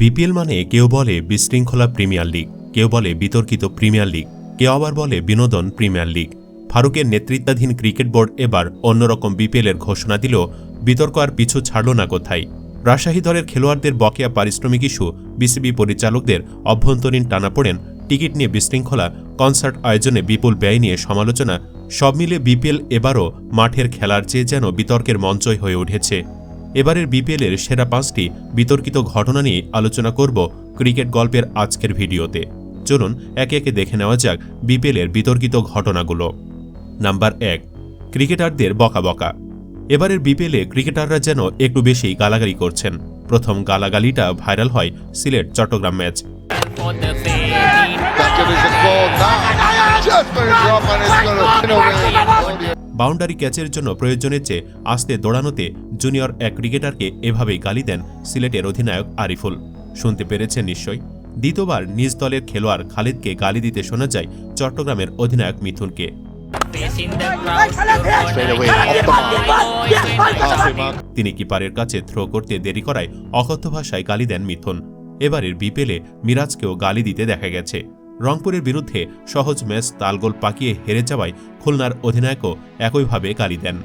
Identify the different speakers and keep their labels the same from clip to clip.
Speaker 1: BPL মানে কেউ বলে বিশৃঙ্খলা প্রিমিয়ার লিগ, কেউ বলে বিতর্কিত প্রিমিয়ার লিগ, কেউ আবার বলে বিনোদন প্রিমিয়ার লিগ। ফারুকের নেতৃত্বাধীন ক্রিকেট বোর্ড এবার অন্যরকম বিপিএলের ঘোষণা দিল, বিতর্ক আর পিছু ছাড়ল না কোথায়। রাজশাহী দলের খেলোয়াড়দের বকেয়া পারিশ্রমিক ইস্যু, বিসিবি পরিচালকদের অভ্যন্তরীণ টানাপোড়েন টিকিট নিয়ে বিশৃঙ্খলা, কনসার্ট আয়োজনে বিপুল ব্যয় নিয়ে সমালোচনা, সব মিলে বিপিএল এবারও মাঠের খেলার চেয়ে যেন বিতর্কের মঞ্চই হয়ে উঠেছে। এবারের বিপিএলের সেরা পাঁচটি বিতর্কিত ঘটনা নিয়ে আলোচনা করব ক্রিকেট গল্পের আজকের ভিডিওতে চলুন একে একে দেখে নেওয়া যাক বিপিএলের বিতর্কিত ঘটনাগুলো নাম্বার এক ক্রিকেটারদের বকা বকা এবারের বিপিএলে ক্রিকেটাররা যেন একটু বেশি গালাগালি করছেন প্রথম গালাগালিটা ভাইরাল হয় সিলেট চট্টগ্রাম ম্যাচ বাউন্ডারি ক্যাচের জন্য প্রয়োজনের চেয়ে আস্তে দৌড়ানোতে জুনিয়র এক ক্রিকেটারকে এভাবেই গালি দেন সিলেটের অধিনায়ক আরিফুল। শুনতে পেরেছেন নিশ্চয় দ্বিতীয়বার নিজ দলের খেলোয়াড় খালিদকে গালি দিতে শোনা যায় চট্টগ্রামের অধিনায়ক মিথুনকে. তিনি কিপারের কাছে থ্রো করতে দেরি করায় অকথ্য ভাষায় গালি দেন মিথুন। এবারের বিপেলে মিরাজকেও গালি দিতে দেখা গেছে। রংপুরের বিরুদ্ধে সহজ ম্যাচ তালগোল পাকিয়ে হেরে যাওয়ায় খুলনার অধিনায়কও একইভাবে গালি দেন।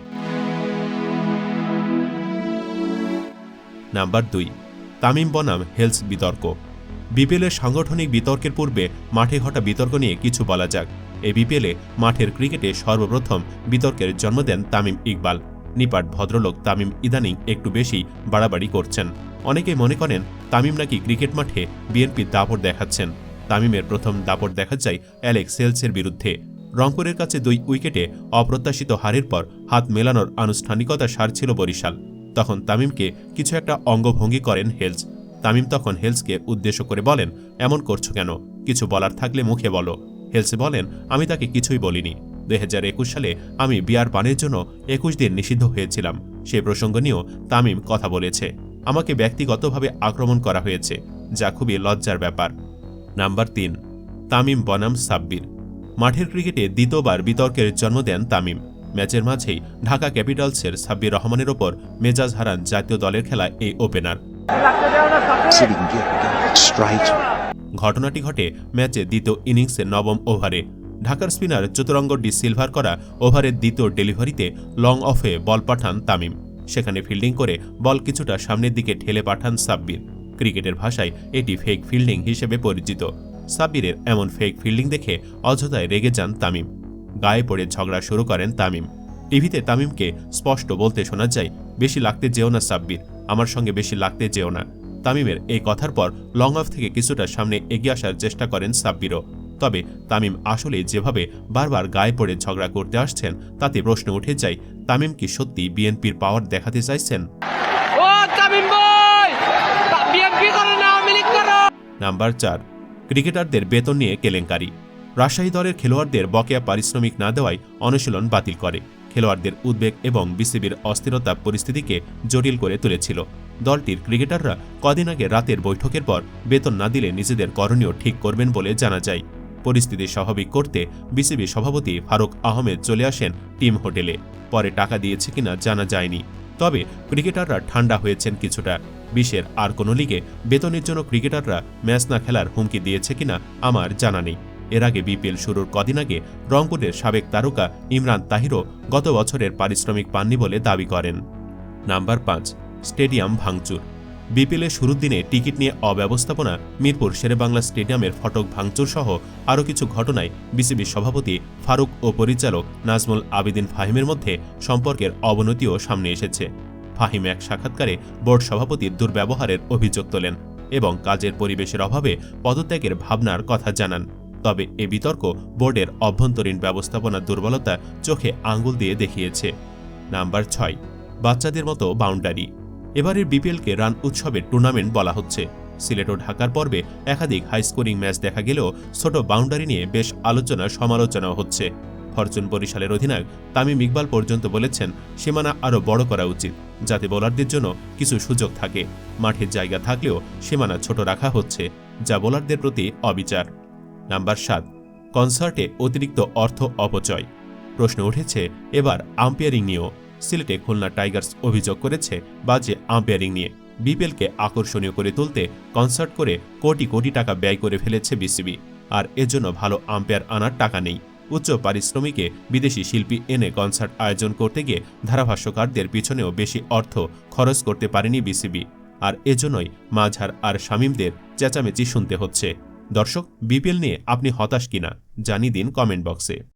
Speaker 1: নাম্বার দুই, তামিম বনাম হেলস বিতর্ক। বিপিএলের সাংগঠনিক বিতর্কের পূর্বে মাঠে ঘটা বিতর্ক নিয়ে কিছু বলা যাক। এই বিপিএলে মাঠের ক্রিকেটে সর্বপ্রথম বিতর্কের জন্ম দেন তামিম ইকবাল। নিপাট ভদ্রলোক তামিম ইদানিং একটু বেশি বাড়াবাড়ি করছেন। অনেকে মনে করেন তামিম নাকি ক্রিকেট মাঠে বিএনপির দাপট দেখাচ্ছেন। তামিমের প্রথম দাপট দেখা যায় অ্যালেক্স সেলসের বিরুদ্ধে। রংপুরের কাছে দুই উইকেটে অপ্রত্যাশিত হারের পর হাত মেলানোর আনুষ্ঠানিকতা সারছিল বরিশাল। তখন তামিমকে কিছু একটা অঙ্গভঙ্গি করেন হেলস। তামিম তখন হেলসকে উদ্দেশ্য করে বলেন, এমন করছ কেন? কিছু বলার থাকলে মুখে বলো। হেলসে বলেন, আমি তাকে কিছুই বলিনি। দুই হাজার একুশ সালে আমি বিয়ার পানের জন্য একুশ দিন নিষিদ্ধ হয়েছিলাম। সে প্রসঙ্গ নিয়েও তামিম কথা বলেছে। আমাকে ব্যক্তিগতভাবে আক্রমণ করা হয়েছে, যা খুবই লজ্জার ব্যাপার। নাম্বার তিন তামিম বনাম সাব্বির। মাঠের ক্রিকেটে দ্বিতীয়বার বিতর্কের জন্ম দেন তামিম। ম্যাচের মাঝেই ঢাকা ক্যাপিটালসের সাব্বির রহমানের ওপর মেজাজ হারান জাতীয় দলের খেলা এই ওপেনার. ঘটনাটি ঘটে ম্যাচে দ্বিতীয় ইনিংসের নবম ওভারে। ঢাকার স্পিনার চতুরঙ্গ ডি সিলভার করা ওভারের দ্বিতীয় ডেলিভারিতে লং অফে বল পাঠান তামিম। সেখানে ফিল্ডিং করে বল কিছুটা সামনের দিকে ঠেলে পাঠান সাব্বির। ক্রিকেটের ভাষায় এটি ফেক ফিল্ডিং হিসেবে পরিচিত। সাব্বিরের এমন ফেক ফিল্ডিং দেখে অযথায় রেগে যান তামিম। গায়ে পড়ে ঝগড়া শুরু করেন তামিম। টিভিতে তামিমকে স্পষ্ট বলতে শোনা যায়, বেশি লাগতে যেও না সাব্বির, আমার সঙ্গে বেশি লাগতে যেও না। তামিমের এই কথার পর লং অফ থেকে কিছুটা সামনে এগিয়ে আসার চেষ্টা করেন সাব্বিরও। তবে তামিম আসলে যেভাবে বারবার গায়ে পড়ে ঝগড়া করতে আসছেন, তাতে প্রশ্ন উঠে যায়, তামিম কি সত্যি বিএনপির পাওয়ার দেখাতে চাইছেন
Speaker 2: ও তামিম ভাই বিএনপি করো না আওয়ামী লীগ করো
Speaker 1: নাম্বার চার, ক্রিকেটারদের বেতন নিয়ে কেলেঙ্কারি। রাজশাহী দলের খেলোয়াড়দের বকেয়া পারিশ্রমিক না দেওয়ায় অনুশীলন বাতিল করে। খেলোয়াড়দের উদ্বেগ এবং বিসিবির অস্থিরতা পরিস্থিতিকে জটিল করে তুলেছিল। দলটির ক্রিকেটাররা কদিন আগে রাতের বৈঠকের পর বেতন না দিলে নিজেদের করণীয় ঠিক করবেন বলে জানা যায়। পরিস্থিতি স্বাভাবিক করতে বিসিবি সভাপতি ফারুক আহমেদ চলে আসেন টিম হোটেলে। পরে টাকা দিয়েছে কিনা জানা যায়নি। তবে ক্রিকেটাররা ঠান্ডা হয়েছেন কিছুটা। বিশ্বের আর কোনো লিগে বেতনের জন্য ক্রিকেটাররা ম্যাচ না খেলার হুমকি দিয়েছে কিনা আমার জানা নেই। এর আগে বিপিএল শুরুর কদিন আগে রংপুরের সাবেক তারকা ইমরান তাহিরও গত বছরের পারিশ্রমিক পাননি বলে দাবি করেন। নাম্বার পাঁচ, স্টেডিয়াম ভাঙচুর। বিপিএলের শুরুর দিনে টিকিট নিয়ে অব্যবস্থাপনা মিরপুর শেরেবাংলা স্টেডিয়ামের ফটক ভাঙচুর সহ আরও কিছু ঘটনায় বিসিবির সভাপতি ফারুক ও পরিচালক নাজমুল আবেদিন ফাহিমের মধ্যে সম্পর্কের অবনতিও সামনে এসেছে। ফাহিম এক সাক্ষাৎকারে বোর্ড সভাপতির দুর্ব্যবহারের অভিযোগ তোলেন এবং কাজের পরিবেশের অভাবে পদত্যাগের ভাবনার কথা জানান। তবে এ বিতর্ক বোর্ডের অভ্যন্তরীণ ব্যবস্থাপনার দুর্বলতা চোখে আঙ্গুল দিয়ে দেখিয়েছে। নাম্বার ছয়, বাচ্চাদের মতো বাউন্ডারি। এবারের বিপিএলকে রান উৎসবের টুর্নামেন্ট বলা হচ্ছে। সিলেট ও ঢাকার পর্বে একাধিক হাই স্কোরিং ম্যাচ দেখা গেলেও ছোট বাউন্ডারি নিয়ে বেশ আলোচনা সমালোচনা হচ্ছে। ফরচুন বরিশালের অধিনায়ক তামিম ইকবাল পর্যন্ত বলেছেন, সীমানা আরও বড় করা উচিত। যাতে বোলারদের জন্য কিছু সুযোগ থাকে। মাঠের জায়গা থাকলেও সীমানা ছোট রাখা হচ্ছে, যা বোলারদের প্রতি অবিচার। নাম্বার সাত, কনসার্টে অতিরিক্ত অর্থ অপচয়। প্রশ্ন উঠেছে, এবার আম্পায়ারিং নিয়েও। সিলেটে খুলনা টাইগার্স অভিযোগ করেছে, বাজে আম্পায়ারিং নিয়ে। বিপিএলকে আকর্ষণীয় করে তুলতে কনসার্ট করে কোটি কোটি টাকা ব্যয় করে ফেলেছে বিসিবি। আর এজন্য ভালো আম্পায়ার আনার টাকা নেই। উচ্চ পারিশ্রমিকে বিদেশি শিল্পী এনে কনসার্ট আয়োজন করতে গিয়ে ধারাভাষ্যকারদের পিছনেও বেশি অর্থ খরচ করতে পারেনি বিসিবি। আর এজন্যই মাঝার আর শামীমদের চেঁচামেচি শুনতে হচ্ছে। দর্শক, বিপিএল নিয়ে আপনি হতাশ কিনা? জানিয়ে দিন কমেন্ট বক্সে।